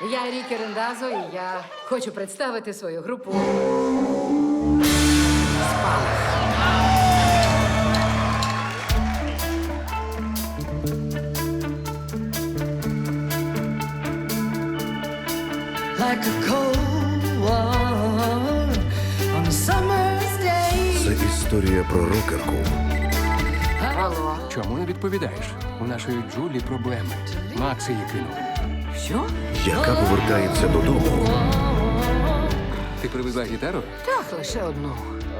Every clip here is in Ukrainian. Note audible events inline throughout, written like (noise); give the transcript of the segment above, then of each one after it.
Я Рікі Рендазо, і я хочу представити свою групу. Спалах. like a cold war on a summer's day. Це історія про рокерку, Алло, Чому не відповідаєш? У нашої Джулі проблеми. Макс її кинув. Що? яка повертається додому Ти привезла гітару? Так, лише одну.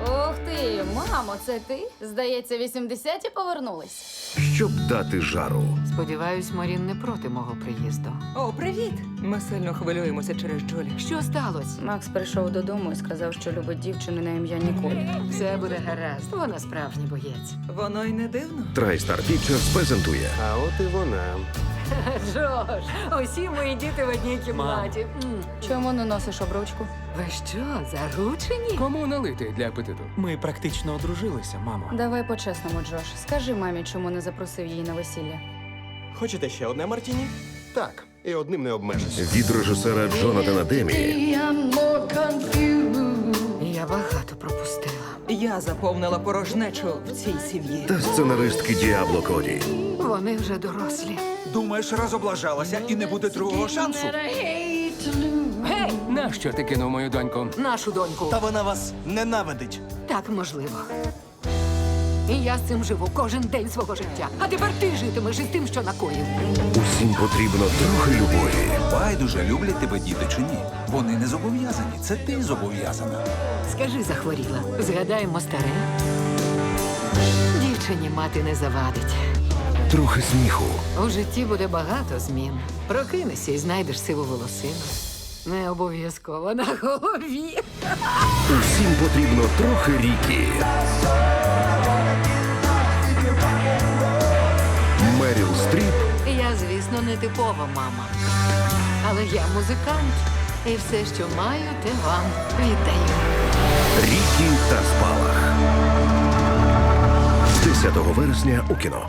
Ух ти, мамо, це ти? Здається, 80-ті повернулись. щоб дати жару. Сподіваюсь, Марін не проти мого приїзду. О, привіт! Ми сильно хвилюємося через Джолі. Що сталося? Макс прийшов додому і сказав, що любить дівчину на ім'я Ніколь. Все буде гаразд. Вона справжній боєць. Воно й не дивно. TriStar Pictures презентує А от і вона. (laughs) Джош, усі мої діти в одній кімнаті. М. Чому не носиш обручку? Ви що, заручені? Кому налити для апетиту? Ми практично одружилися, мамо. Давай по-чесному, Джош. Скажи мамі, чому не запросив її на весілля. Хочете ще одне Мартіні? Так, і одним не обмежишся. від режисера Джонатана Демі Я заповнила порожнечу в цій сім'ї. та сценаристки Діабло Коді. Вони вже дорослі. Думаєш, розоблажалася і не буде другого шансу? Гей! Нащо ти кинув мою доньку? Нашу доньку. Та вона вас ненавидить. Так можливо. І я з цим живу кожен день свого життя. А тепер ти житимеш із тим, що накоїв. Усім потрібно трохи любові. Байдуже, люблять тебе діти чи ні. Вони не зобов'язані. Це ти зобов'язана. Скажи, захворіла. Згадаємо старе. Дівчині мати не завадить. Трохи сміху. У житті буде багато змін. Прокинешся і знайдеш сиву волосину. Не обов'язково на голові. Усім потрібно трохи ріки. Звісно, не типова мама. Але я музикант. І все, що маю, те вам віддаю. Рікі та Спалах. 10 вересня у кіно.